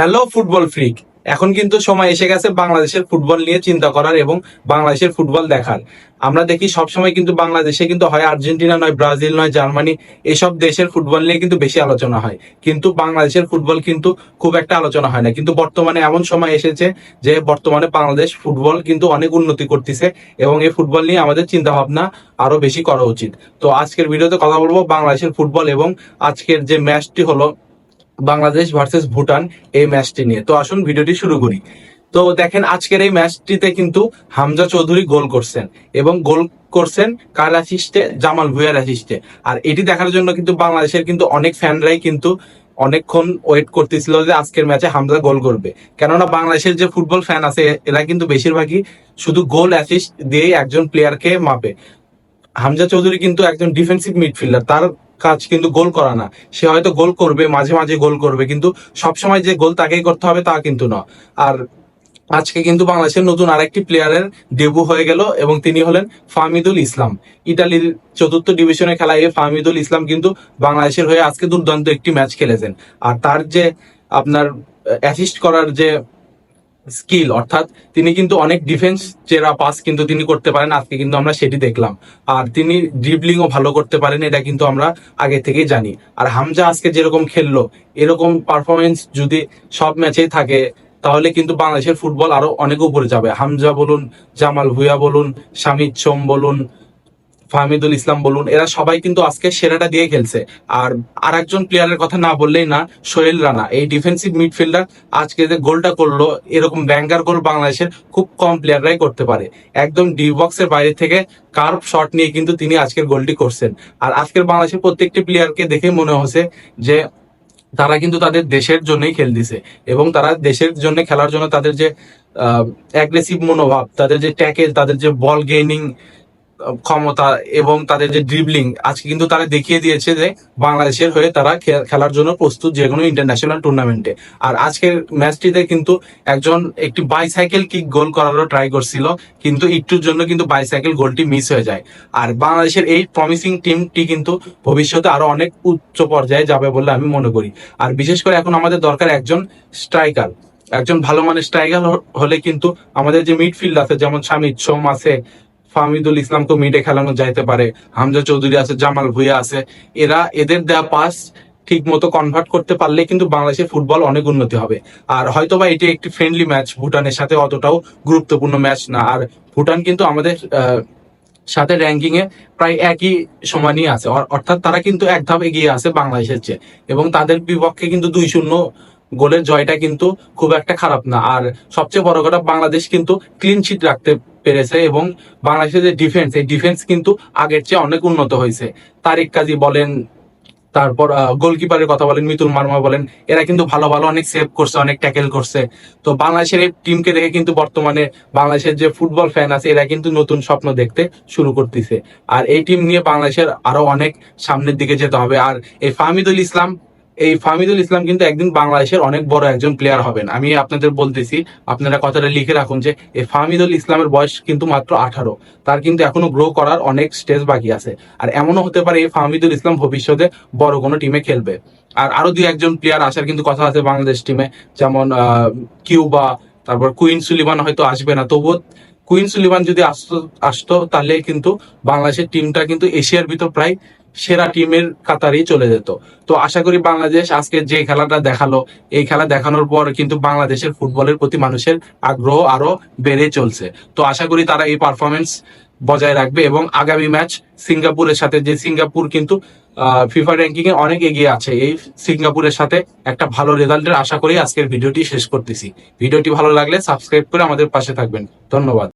Hello football freak এখন কিন্তু সময় এসে গেছে বাংলাদেশের ফুটবল নিয়ে চিন্তা করার এবং বাংলাদেশের ফুটবল দেখার। আমরা দেখি সবসময় কিন্তু বাংলাদেশে কিন্তু হয় আর্জেন্টিনা নয়, ব্রাজিল নয়, জার্মানি, এসব দেশের ফুটবল নিয়ে কিন্তু বেশি আলোচনা হয়। কিন্তু বাংলাদেশের ফুটবল কিন্তু খুব একটা আলোচনা হয় না। কিন্তু বর্তমানে এমন সময় এসেছে যে বর্তমানে বাংলাদেশ ফুটবল কিন্তু অনেক উন্নতি করতেছে এবং এই ফুটবল নিয়ে আমাদের চিন্তা ভাবনা আরও বেশি করা উচিত। তো আজকের ভিডিওতে কথা বলব বাংলাদেশের ফুটবল এবং আজকের যে ম্যাচটি হলো বাংলাদেশ ভার্সেস ভুটান এই ম্যাচটি নিয়ে। তো আসুন ভিডিওটি শুরু করি। তো দেখেন, আজকের এই ম্যাচটিতে কিন্তু হামজা চৌধুরী গোল করছেন এবং গোল করছেন কার অ্যাসিস্টে জামাল ভুইয়ার অ্যাসিস্টে আর এটি দেখার জন্য কিন্তু বাংলাদেশের কিন্তু অনেক ফ্যানরাই কিন্তু অনেকক্ষণ ওয়েট করতেছিল যে আজকের ম্যাচে হামজা গোল করবে। কেননা বাংলাদেশের যে ফুটবল ফ্যান আছে, এরা কিন্তু বেশিরভাগই শুধু গোল অ্যাসিস্ট দিয়েই একজন প্লেয়ারকে মাপে। হামজা চৌধুরী কিন্তু একজন ডিফেন্সিভ মিডফিল্ডার তার কাজ কিন্তু গোল করা না। সে হয়তো গোল করবে, মাঝে মাঝে গোল করবে, কিন্তু সবসময় যে গোল তাকেই করতে হবে তা কিন্তু না আর আজকে কিন্তু বাংলাদেশের নতুন আরেকটি প্লেয়ারের ডেবু হয়ে গেল এবং তিনি হলেন ফাহমিদুল ইসলাম। ইটালির চতুর্থ ডিভিশনে খেলা এই ফাহমিদুল ইসলাম কিন্তু বাংলাদেশের হয়ে আজকে দুর্দান্ত একটি ম্যাচ খেলেছেন। আর তার যে আপনার অ্যাসিস্ট করার যে স্কিল, অর্থাৎ তিনি কিন্তু অনেক ডিফেন্স চেরা পাস কিন্তু তিনি করতে পারেন, আজকে কিন্তু আমরা সেটি দেখলাম। আর তিনি ড্রিবলিংও ভালো করতে পারেন, এটা কিন্তু আমরা আগে থেকেই জানি। আর হামজা আজকে যেরকম খেললো, এরকম পারফরমেন্স যদি সব ম্যাচেই থাকে, তাহলে কিন্তু বাংলাদেশের ফুটবল আরও অনেক উপরে যাবে। হামজা বলুন, জামাল ভুয়া বলুন, শামিদ সোম বলুন ফাহমিদুল ইসলাম বলুন, এরা সবাই কিন্তু আজকে সেরাটা দিয়ে খেলছে। আর আর একজন প্লেয়ারের কথা না বললেই না, সোহেল রানা, এই ডিফেন্সিভ মিডফিল্ডার আজকে যে গোলটা করল, এরকম ব্যাঙ্গার গোল বাংলাদেশের খুব কম প্লেয়াররাই করতে পারে। একদম ডি বক্সের বাইরে থেকে কার্ভ শট নিয়ে কিন্তু তিনি আজকের গোলটি করছেন। আর আজকের বাংলাদেশের প্রত্যেকটি প্লেয়ারকে দেখে মনে হচ্ছে যে তারা কিন্তু তাদের দেশের জন্যই খেলতেছে এবং তারা দেশের জন্য খেলার জন্য তাদের যে অ্যাগ্রেসিভ মনোভাব, তাদের যে ট্যাকেল তাদের যে বল গেইনিং ক্ষমতা এবং তাদের যে ড্রিবলিং আজকে কিন্তু তারা দেখিয়ে দিয়েছে যে বাংলাদেশের হয়ে তারা খেলার জন্য প্রস্তুত যে কোনো ইন্টারন্যাশনাল টুর্নামেন্টে আর আজকের ম্যাচটিতে কিন্তু একজন, একটি বাইসাইকেল কিক গোল করারও ট্রাই করছিল, কিন্তু একটুর জন্য কিন্তু বাইসাইকেল গোলটি মিস হয়ে যায়। আর বাংলাদেশের এই প্রমিসিং টিমটি কিন্তু ভবিষ্যতে আরও অনেক উচ্চ পর্যায়ে যাবে বলে আমি মনে করি। আর বিশেষ করে এখন আমাদের দরকার একজন স্ট্রাইকার একজন ভালো মানের স্ট্রাইকার হলে কিন্তু আমাদের যে মিডফিল্ড আছে, যেমন শামিদ সোম আছে ফাহমিদুল ইসলামকে মিডে খেলানো যাইতে পারে। হামজা চৌধুরী আছে, জামাল ভুইয়া আছে। এরা এদের দেয়া পাস ঠিক মতো কনভার্ট করতে পারলে কিন্তু বাংলাদেশের ফুটবল অনেক উন্নতি হবে। আর হয়তোবা এটি একটি ফ্রেন্ডলি ম্যাচ ভুটানের সাথে অতটাও গুরুত্বপূর্ণ ম্যাচ না। আর ভুটান কিন্তু আমাদের সাথে র্যাঙ্কিং এ প্রায় একই সমানই আছে। অর্থাৎ তারা কিন্তু এক ধাপ এগিয়ে আছে বাংলাদেশের চেয়ে। এবং তাদের বিপক্ষে কিন্তু দুই শূন্য গোলের জয়টা কিন্তু খুব একটা খারাপ না। আর সবচেয়ে বড় কথা, বাংলাদেশ কিন্তু ক্লিন শিট রাখতে পেরেছে এবং বাংলাদেশের যে ডিফেন্স এই ডিফেন্স কিন্তু আগের চেয়ে অনেক উন্নত হয়েছে। তারিক কাজী বলেন, তারপর গোলকিপারের কথা বলেন, মিতুল মার্মা বলেন, এরা কিন্তু ভালো ভালো অনেক সেভ করছে, অনেক ট্যাকেল করছে। তো বাংলাদেশের এই টিমকে দেখে কিন্তু বর্তমানে বাংলাদেশের যে ফুটবল ফ্যান আছে, এরা কিন্তু নতুন স্বপ্ন দেখতে শুরু করতেছে। আর এই টিম নিয়ে বাংলাদেশের আরও অনেক সামনের দিকে যেতে হবে। আর এই ফাহমিদুল ইসলাম এই ফাহমিদুল ইসলাম কিন্তু একদিন বাংলাদেশের অনেক বড় একজন প্লেয়ার হবেন। আমি আপনাদের বলতেছি, আপনারা কথাটা লিখে রাখুন যে, এই ফাহমিদুল ইসলামের বয়স কিন্তু মাত্র আঠারো। তার কিন্তু এখনও গ্রো করার অনেক স্টেজ বাকি আছে। আর এমনও হতে পারে এই ফাহমিদুল ইসলাম ভবিষ্যতে বড় কোনো টিমে খেলবে। আর আরও দুই একজন প্লেয়ার আসার কিন্তু কথা আছে বাংলাদেশ টিমে যেমন কিউবা, তারপর কুইন সুলিমান হয়তো আসবে না। তবুও কুইন সুলিমান যদি আসতো আসতো, তাহলে কিন্তু বাংলাদেশের টিমটা কিন্তু এশিয়ার ভিতর প্রায় সেরা টিমের কাতারেই চলে যেত। তো আশা করি বাংলাদেশ আজকে যে খেলাটা দেখাল, এই খেলা দেখানোর পর কিন্তু বাংলাদেশের ফুটবলের প্রতি মানুষের আগ্রহ আরও বেড়ে চলছে। তো আশা করি তারা এই পারফরমেন্স বজায় রাখবে এবং আগামী ম্যাচ সিঙ্গাপুরের সাথে, যে সিঙ্গাপুর কিন্তু ফিফা র্যাঙ্কিং এ অনেক এগিয়ে আছে, এই সিঙ্গাপুরের সাথে একটা ভালো রেজাল্টের আশা করি আজকের ভিডিওটি শেষ করতেছি। ভিডিওটি ভালো লাগলে সাবস্ক্রাইব করে আমাদের পাশে থাকবেন। ধন্যবাদ।